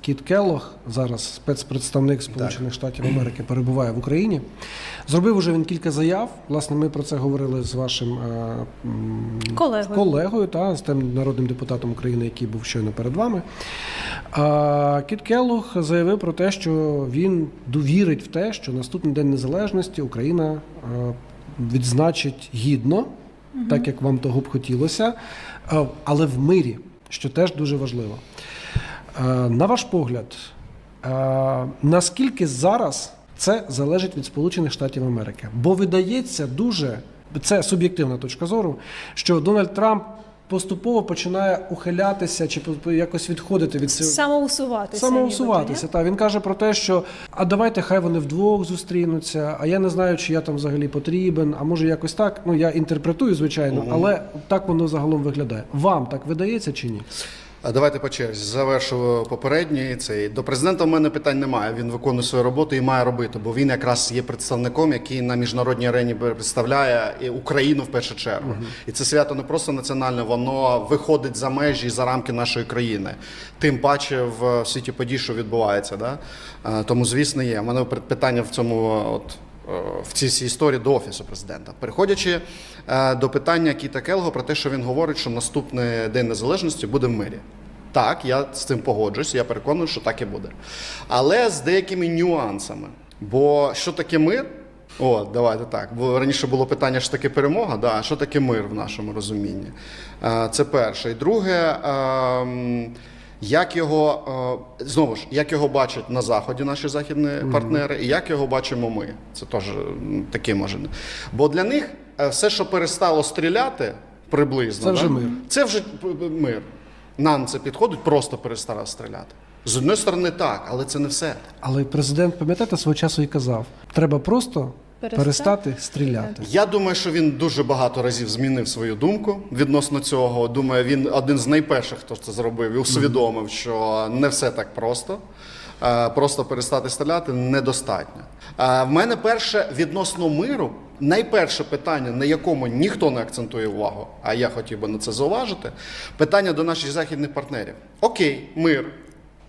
Кіт Келлог, зараз спецпредставник Сполучених Штатів Америки, перебуває в Україні. Зробив уже він кілька заяв. Власне, ми про це говорили з вашим е, Колегою. колегою та з тим народним депутатом України, який був щойно перед вами. А, Кіт Келлог заявив про те, що він довірить в те, що наступний день незалежності Україна е, відзначить гідно, так як вам того б хотілося, е, але в мирі, що теж дуже важливо. Е, На ваш погляд, е, наскільки зараз це залежить від Сполучених Штатів Америки? Бо видається дуже, це суб'єктивна точка зору, що Дональд Трамп поступово починає ухилятися чи по- якось відходити від цього. Самоусуватися. Самоусуватися. Та він каже про те, що а давайте хай вони вдвох зустрінуться. А я не знаю, чи я там взагалі потрібен. А може якось так. Ну я інтерпретую, звичайно, але так воно загалом виглядає. Вам так видається чи ні? Давайте по черзі. Завершу попередній цей. До президента в мене питань немає. Він виконує свою роботу і має робити, бо він якраз є представником, який на міжнародній арені представляє Україну в першу чергу. І це свято не просто національне, воно виходить за межі, за рамки нашої країни. Тим паче в світі подій, що відбувається. Да? Тому, звісно, є. У мене питання в цьому от. е, В цій всій історії до офісу президента, переходячи е, до питання Кіта Келго про те, що він говорить, що наступний день незалежності буде в мирі. Так, я з цим погоджуюсь, я переконаний, що так і буде. Але з деякими нюансами. Бо що таке мир? О, давайте так. Бо раніше було питання, що таке перемога, да, а що таке мир в нашому розумінні. Е, Це перше. І друге, ем, як його е, знову ж, як його бачать на заході наші західні партнери, і як його бачимо ми. Це теж таке може. Бо для них е, все, що перестало стріляти приблизно, Це вже да, мир. Це вже мир. Нам це підходить, просто перестало стріляти. З однієї сторони, так, але це не все. Але президент, пам'ятаєте, свого часу і казав: треба просто Перестати перестати стріляти. Я думаю, що він дуже багато разів змінив свою думку відносно цього. Думаю, він один з найперших, хто це зробив і усвідомив, що не все так просто. Е, Просто перестати стріляти недостатньо. Е, В мене перше відносно миру, найперше питання, на якому ніхто не акцентує увагу, а я хотів би на це зауважити. Питання до наших західних партнерів: Окей, мир.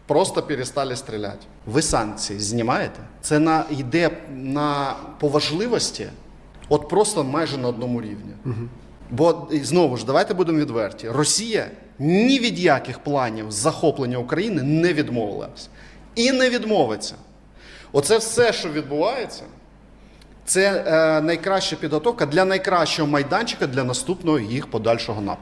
Просто перестали стріляти. Ви санкції знімаєте? Це на йде на по важливості, от просто майже на одному рівні. Бо знову ж давайте будемо відверті. Росія ні від яких планів захоплення України не відмовилась і не відмовиться. Оце все, що відбувається, це е, найкраща підготовка для найкращого майданчика для наступного їх подальшого нападу.